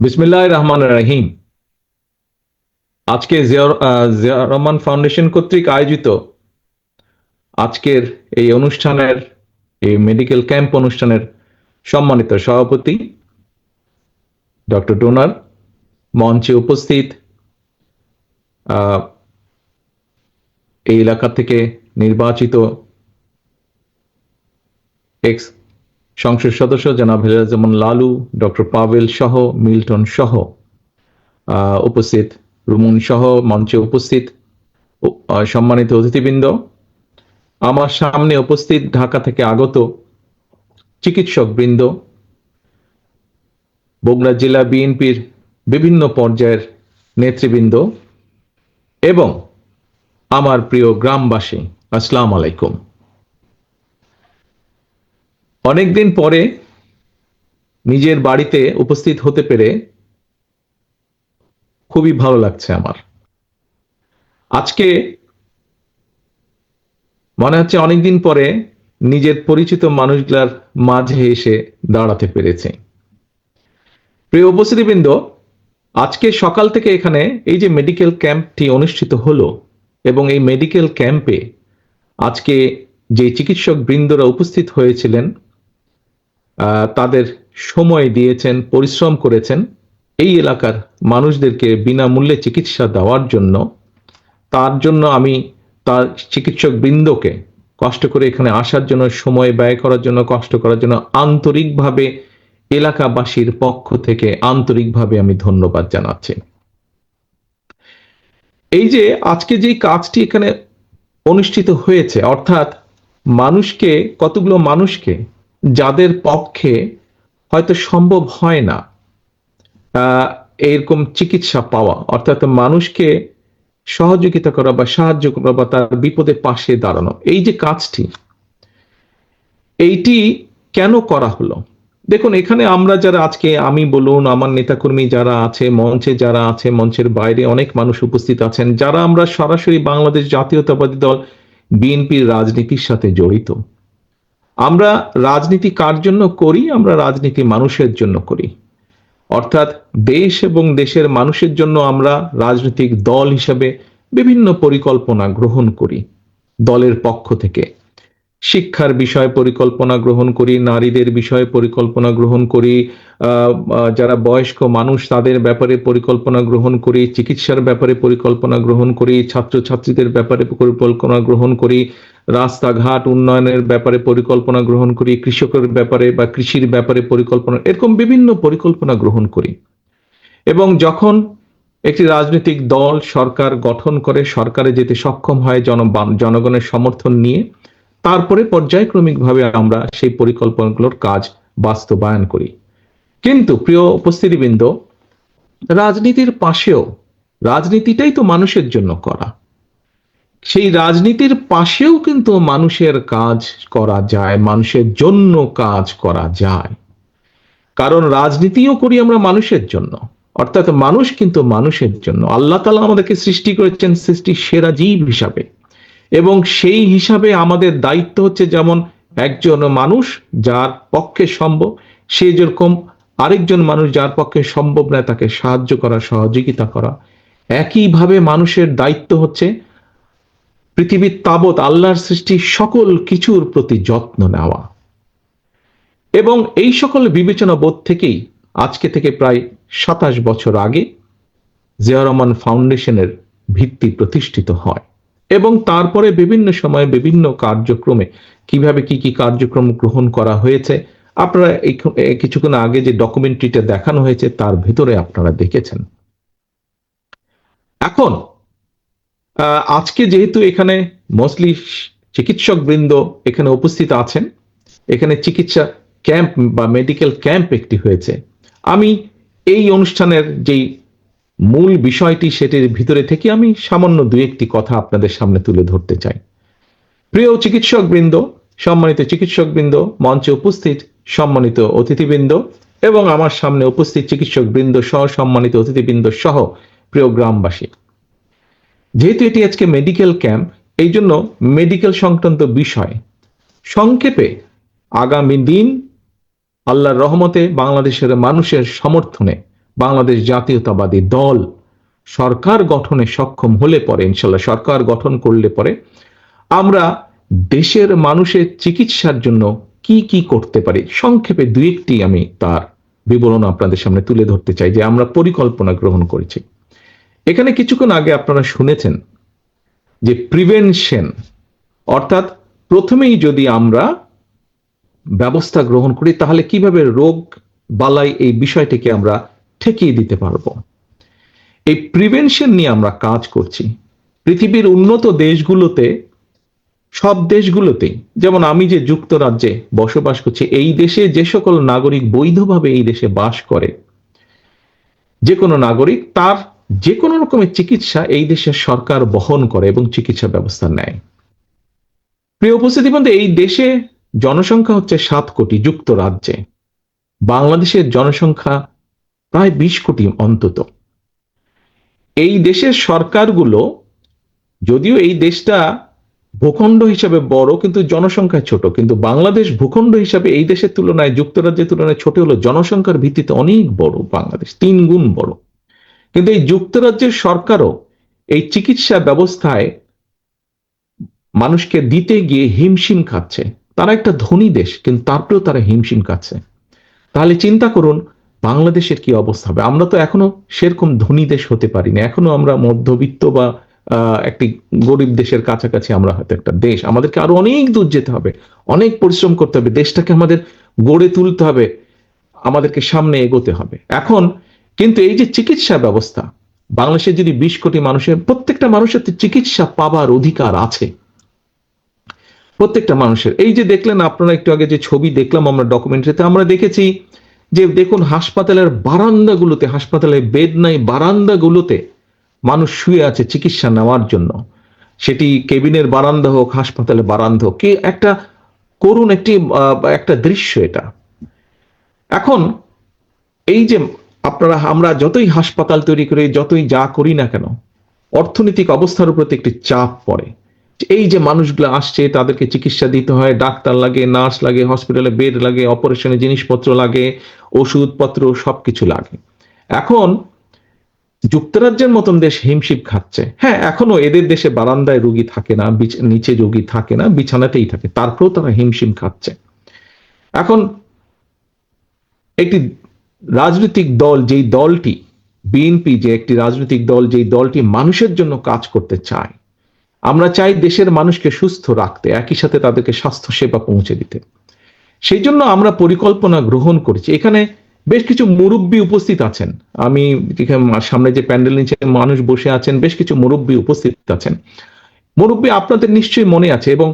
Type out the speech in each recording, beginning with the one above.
বিসমিল্লাহ রহমান রহিম আজকে জিয়াউর রহমান ফাউন্ডেশন কর্তৃক আয়োজিত আজকের এই অনুষ্ঠানের, এই মেডিকেল ক্যাম্প অনুষ্ঠানের সম্মানিত সভাপতি ডক্টর ডোনার মঞ্চে উপস্থিত এই এলাকা থেকে নির্বাচিত এক্স সংসদ সদস্য জনাব যেমন লালু, ডক্টর পাভেল সহ, মিল্টন সহ উপস্থিত, রুমুন সহ, মঞ্চে উপস্থিত সম্মানিত অতিথিবৃন্দ। আমার সামনে উপস্থিত ঢাকা থেকে আগত চিকিৎসক বৃন্দ, বগুড়া জেলা বিএনপির বিভিন্ন পর্যায়ের নেতৃবৃন্দ এবং আমার প্রিয় গ্রামবাসী, আসসালাম আলাইকুম। অনেকদিন পরে নিজের বাড়িতে উপস্থিত হতে পেরে খুবই ভালো লাগছে আমার। আজকে মনে হচ্ছে অনেকদিন পরে নিজের পরিচিত মানুষগুলার মাঝে এসে দাঁড়াতে পেরেছে। প্রিয় উপস্থিতিবৃন্দ, আজকে সকাল থেকে এখানে এই যে মেডিকেল ক্যাম্পটি অনুষ্ঠিত হলো এবং এই মেডিকেল ক্যাম্পে আজকে যে চিকিৎসক বৃন্দরা উপস্থিত হয়েছিলেন তাদের সময় দিয়েছেন, পরিশ্রম করেছেন। এই এলাকার মানুষদেরকে বিনামূল্যে চিকিৎসা দেওয়ার জন্য, তার জন্য আমি তার চিকিৎসক বৃন্দকে কষ্ট করে এখানে আসার জন্য, সময় ব্যয় করার জন্য, কষ্ট করার জন্য আন্তরিকভাবে এলাকাবাসীর পক্ষ থেকে আন্তরিকভাবে আমি ধন্যবাদ জানাচ্ছি। এই যে আজকে যে কাজটি এখানে অনুষ্ঠিত হয়েছে, অর্থাৎ মানুষকে, কতগুলো মানুষকে যাদের পক্ষে হয়তো সম্ভব হয় না এরকম চিকিৎসা পাওয়া, অর্থাৎ মানুষকে সহযোগিতা করা বা সাহায্য করা বা তার বিপদে পাশে দাঁড়ানো, এই যে কাজটি, এইটি কেন করা হলো? দেখুন, এখানে আমরা যারা আজকে, আমি বলুন, আমার নেতাকর্মী যারা আছে, মঞ্চে যারা আছে, মঞ্চের বাইরে অনেক মানুষ উপস্থিত আছেন, যারা আমরা সরাসরি বাংলাদেশ জাতীয়তাবাদী দল, বিএনপির রাজনীতির সাথে জড়িত। আমরা রাজনীতি কার জন্য করি? আমরা রাজনীতি মানুষের জন্য করি। অর্থাৎ দেশ এবং দেশের মানুষের জন্য আমরা রাজনৈতিক দল হিসাবে বিভিন্ন পরিকল্পনা গ্রহণ করি দলের পক্ষ থেকে। শিক্ষার বিষয়ে পরিকল্পনা গ্রহণ করি, নারীদের বিষয়ে পরিকল্পনা গ্রহণ করি যারা বয়স্ক মানুষ তাদের ব্যাপারে পরিকল্পনা গ্রহণ করি, চিকিৎসার ব্যাপারে পরিকল্পনা গ্রহণ করি, ছাত্রছাত্রীদের ব্যাপারে পরিকল্পনা গ্রহণ করি, রাস্তাঘাট উন্নয়নের ব্যাপারে পরিকল্পনা গ্রহণ করি, কৃষকের ব্যাপারে বা কৃষির ব্যাপারে পরিকল্পনা, এরকম বিভিন্ন পরিকল্পনা গ্রহণ করি। এবং যখন একটি রাজনৈতিক দল, সরকার গঠন করে, সরকারে যেতে সক্ষম হয়, জন, জনগণের সমর্থন নিয়ে তারপরে পর্যায়ক্রমিকভাবে আমরা সেই পরিকল্পনাগুলোর কাজ বাস্তবায়ন করি। কিন্তু প্রিয় উপস্থিতিবৃন্দ, রাজনীতির পাশেও রাজনীতিটাই তো মানুষের জন্য করা। সেই রাজনীতির পাশেও কিন্তু মানুষের কাজ করা যায়, মানুষের জন্য কাজ করা যায়। কারণ রাজনীতিও করি আমরা মানুষের জন্য। অর্থাৎ মানুষ কিন্তু মানুষের জন্য। আল্লাহ তালা আমাদেরকে সৃষ্টি করেছেন সৃষ্টি সেরা জীব হিসাবে। এবং সেই হিসাবে আমাদের দায়িত্ব হচ্ছে যেমন একজন মানুষ যার পক্ষে সম্ভব, সে যেরকম আরেকজন মানুষ যার পক্ষে সম্ভব নয় তাকে সাহায্য করা, সহযোগিতা করা। একইভাবে মানুষের দায়িত্ব হচ্ছে পৃথিবীর তাবৎ, আল্লাহর সৃষ্টি সকল কিছুর প্রতি যত্ন নেওয়া। এবং এই সকল বিবেচনা বোধ থেকেই আজকে থেকে প্রায় সাতাশ বছর আগে জিয়া রহমান ফাউন্ডেশনের ভিত্তি প্রতিষ্ঠিত হয়। এবং তারপরে বিভিন্ন সময়ে বিভিন্ন কার্যক্রমে কীভাবে কি কি কার্যক্রম গ্রহণ করা হয়েছে, আপনারা কিছুক্ষণ আগে যে ডকুমেন্টারিটা দেখানো হয়েছে তার ভিতরে আপনারা দেখেছেন। এখন আজকে যেহেতু এখানে মোস্টলি চিকিৎসক বৃন্দ এখানে উপস্থিত আছেন, এখানে চিকিৎসা ক্যাম্প বা মেডিকেল ক্যাম্প একটি হয়েছে। আমি এই অনুষ্ঠানের যেই মূল বিষয়টি সেটির ভিতরে থেকে আমি সামান্য দু একটি কথা আপনাদের সামনে তুলে ধরতে চাই। প্রিয় চিকিৎসক বৃন্দ সম্মানিত চিকিৎসক বৃন্দ মঞ্চে উপস্থিত সম্মানিত অতিথিবৃন্দ এবং আমার সামনে উপস্থিত চিকিৎসক বৃন্দ সহ সম্মানিত অতিথিবৃন্দ সহ প্রিয় গ্রামবাসী। যেহেতু এটি আজকে মেডিকেল ক্যাম্প এই জন্য মেডিকেল সংক্রান্ত বিষয়। সংক্ষেপে, আগামী দিন আল্লাহর রহমতে বাংলাদেশের মানুষের সমর্থনে বাংলাদেশ জাতীয়তাবাদী দল সরকার গঠনে সক্ষম হলে পরে, ইনশাল্লাহ সরকার গঠন করলে পরে, আমরা দেশের মানুষের চিকিৎসার জন্য কি কি করতে পারি? সংক্ষেপে দুই একটি আমি তার বিবরণ আপনাদের সামনে তুলে ধরতে চাই যে আমরা পরিকল্পনা গ্রহণ করেছি। এখানে কিছুক্ষণ আগে আপনারা শুনেছেন যে প্রিভেনশন, অর্থাৎ প্রথমেই যদি আমরা ব্যবস্থা গ্রহণ করি, তাহলে কীভাবে রোগ বালাই এই বিষয়টিকে আমরা ঠেকিয়ে দিতে পারব। এই প্রিভেনশন নিয়ে আমরা কাজ করছি। পৃথিবীর উন্নত দেশগুলোতে, সব দেশগুলোতেই, যেমন আমি যে যুক্তরাজ্যে বসবাস করছি, এই দেশে যে সকল নাগরিক বৈধভাবে এই দেশে বাস করে, যে কোনো নাগরিক তার যে কোনো রকমের চিকিৎসা এই দেশের সরকার বহন করে এবং চিকিৎসা ব্যবস্থা নেয়। প্রিয় উপস্থিতি বন্ধু, এই দেশে জনসংখ্যা হচ্ছে সাত কোটি যুক্তরাজ্যে। বাংলাদেশের জনসংখ্যা প্রায় বিশ কোটি অন্তত। এই দেশের সরকারগুলো, যদিও এই দেশটা ভূখণ্ড হিসাবে বড়, কিন্তু জনসংখ্যা ছোট, কিন্তু বাংলাদেশ ভূখণ্ড হিসাবে এই দেশের তুলনায়, যুক্তরাজ্যের তুলনায় ছোট হলো, জনসংখ্যার ভিত্তিতে অনেক বড় বাংলাদেশ, তিন গুণ বড়। কিন্তু এই যুক্তরাজ্যের সরকারও এই চিকিৎসা ব্যবস্থায় মানুষকে দিতে গিয়ে হিমশিম খাচ্ছে। তারা একটা ধনী দেশ, কিন্তু তারপরেও তারা হিমশিম খাচ্ছে। তাহলে চিন্তা করুন বাংলাদেশের কি অবস্থা হবে? আমরা তো এখনও সেরকম ধনী দেশ হতে পারি পারিনি। এখনও আমরা মধ্যবিত্ত বা একটি গরিব দেশের কাছাকাছি আমরা হয়তো একটা দেশ। আমাদেরকে আরও অনেক দূর যেতে হবে। অনেক পরিশ্রম করতে হবে। দেশটাকে আমাদের গড়ে তুলতে হবে। আমাদেরকে সামনে এগোতে হবে। এখন কিন্তু এই যে চিকিৎসা ব্যবস্থা, বাংলাদেশে যদি বিশ কোটি মানুষের, প্রত্যেকটা মানুষের চিকিৎসা পাবার অধিকার আছে। প্রত্যেকটা মানুষের। এই যে দেখলেন, আপনারা একটু আগে যে ছবি দেখলাম আমরা ডকুমেন্টারিতে আমরা দেখেছি যে দেখুন হাসপাতালের বারান্দাগুলোতে হাসপাতালে বেড নাই, বারান্দাগুলোতে মানুষ শুয়ে আছে চিকিৎসা নেওয়ার জন্য। সেটি কেবিনের বারান্দা হোক হাসপাতালে বারান্দা হোক, কি একটা করুন একটি একটা দৃশ্য এটা। এখন এই যে আপনারা, আমরা যতই হাসপাতাল তৈরি করি, যতই যা করি না কেন, অর্থনৈতিক অবস্থার উপর একটি চাপ পড়ে। এই যে মানুষগুলো আসছে, তাদেরকে চিকিৎসা দিতে হয়, ডাক্তার লাগে, নার্স লাগে, হসপিটালে বেড লাগে অপারেশনের জিনিসপত্র লাগে, ওষুধপত্র সবকিছু লাগে। এখন যুক্তরাজ্যের মতন দেশ হিমশিপ খাচ্ছে। হ্যাঁ এখনও এদের দেশে বারান্দায় রুগী থাকে না নিচে রুগী থাকে না, বিছানাতেই থাকে, তারপরেও তারা হিমশিম খাচ্ছে। এখন একটি রাজনৈতিক দল, যেই দলটি, বিএনপি যে একটি রাজনৈতিক দল, যেই দলটি মানুষের জন্য কাজ করতে চায় আমরা চাই দেশের মানুষকে সুস্থ রাখতে, একই সাথে তাদেরকে স্বাস্থ্য সেবা পৌঁছে দিতে। সেই জন্য আমরা পরিকল্পনা গ্রহণ করেছি। এখানে বেশ কিছু মুরব্বী উপস্থিত আছেন। আমি সামনে যে প্যান্ডেল নিচে মানুষ বসে আছেন, বেশ কিছু মুরব্বী উপস্থিত আছেন। মুরব্বী আপনাদের নিশ্চয়ই মনে আছে এবং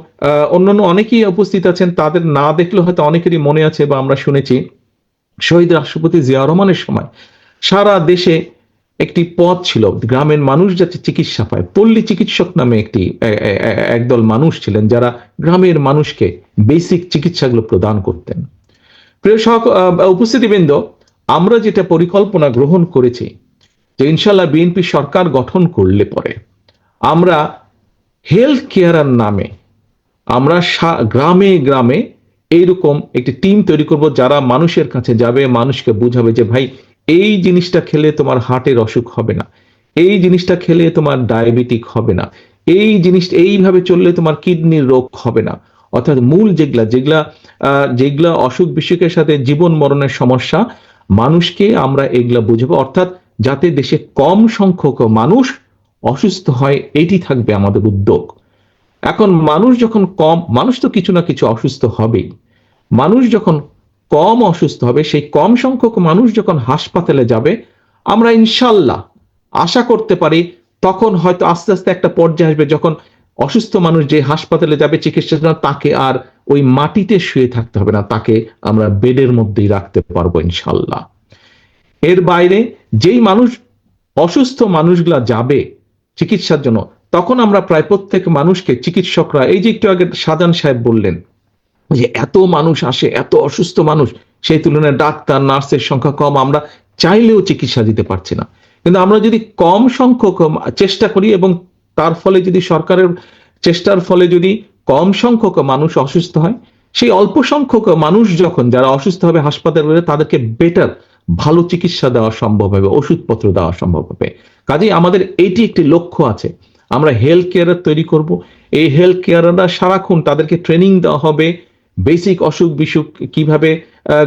অন্যান্য অনেকেই উপস্থিত আছেন। তাদের না দেখলে হয়তো অনেকেরই মনে আছে বা আমরা শুনেছি, শহীদ রাষ্ট্রপতি জিয়া রহমানের সময় সারা দেশে একটি পথ ছিল, গ্রামের মানুষ যাতে চিকিৎসা পায়। পল্লী চিকিৎসক নামে একটি একদল মানুষ ছিলেন যারা গ্রামের মানুষকে বেসিক চিকিৎসাগুলো প্রদান করতেন। প্রিয় সহ উপস্থিতিবৃন্দ, আমরা যেটা পরিকল্পনা গ্রহণ করেছি যে ইনশাল্লাহ বিএনপি সরকার গঠন করলে পরে আমরা হেলথ কেয়ারের নামে আমরা গ্রামে গ্রামে এইরকম একটি টিম তৈরি করব যারা মানুষের কাছে যাবে, মানুষকে বুঝাবে যে ভাই এই জিনিসটা খেলে তোমার হার্টের অসুখ হবে না। এই জিনিসটা খেলে তোমার ডায়াবেটিক হবে না। এই জিনিস, এইভাবে চললে তোমার কিডনির রোগ হবে না। অর্থাৎ মূল যেগুলা যেগুলা যেগুলা অসুখ বিসুখের সাথে জীবন মরণের সমস্যা, মানুষকে আমরা এগুলা বুঝব। অর্থাৎ যাতে দেশে কম সংখ্যক মানুষ অসুস্থ হয়, এটি থাকবে আমাদের উদ্যোগ। এখন মানুষ যখন কম, মানুষ তো কিছু না কিছু অসুস্থ হবেই। মানুষ যখন কম অসুস্থ হবে, সেই কম সংখ্যক মানুষ যখন হাসপাতালে যাবে, আমরা ইনশাল্লাহ আশা করতে পারি তখন হয়তো আস্তে আস্তে একটা পর্যায়ে আসবে যখন অসুস্থ মানুষ যে হাসপাতালে যাবে চিকিৎসার জন্য, তাকে আর ওই মাটিতে শুয়ে থাকতে হবে না, তাকে আমরা বেডের মধ্যেই রাখতে পারব ইনশাল্লাহ। এর বাইরে যেই মানুষ, অসুস্থ মানুষগুলা যাবে চিকিৎসার জন্য, তখন আমরা প্রায় প্রত্যেক মানুষকে, চিকিৎসকরা, এই যে একটু আগে সাজান সাহেব বললেন যে এত মানুষ আসে, এত অসুস্থ মানুষ, সেই তুলনায় ডাক্তার, নার্সের সংখ্যা কম, আমরা চাইলেও চিকিৎসা দিতে পারছি না। কিন্তু আমরা যদি কম সংখ্যক চেষ্টা করি এবং তার ফলে যদি সরকারের চেষ্টার ফলে যদি কম সংখ্যক মানুষ অসুস্থ হয়, সেই অল্প সংখ্যক মানুষ যখন, যারা অসুস্থ হবে হাসপাতালে, তাদেরকে বেটার ভালো চিকিৎসা দেওয়া সম্ভব হবে, ওষুধপত্র দেওয়া সম্ভব হবে। কাজেই আমাদের এটি একটি লক্ষ্য আছে। আমরা হেলথ কেয়ার তৈরি করব। এই হেলথ কেয়াররা সারাক্ষণ তাদেরকে ট্রেনিং দেওয়া হবে বেসিক অসুখ বিসুখ কীভাবে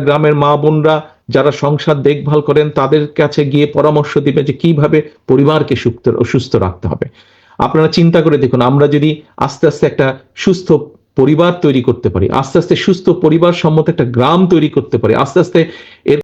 গ্রামের মা বোনরা যারা সংসার দেখভাল করেন তাদের কাছে গিয়ে পরামর্শ দিবে যে কীভাবে পরিবারকে সুস্থ সুস্থ রাখতে হবে। আপনারা চিন্তা করে দেখুন, আমরা যদি আস্তে আস্তে একটা সুস্থ পরিবার তৈরি করতে পারি, আস্তে আস্তে সুস্থ পরিবার সম্মত একটা গ্রাম তৈরি করতে পারি, আস্তে আস্তে এর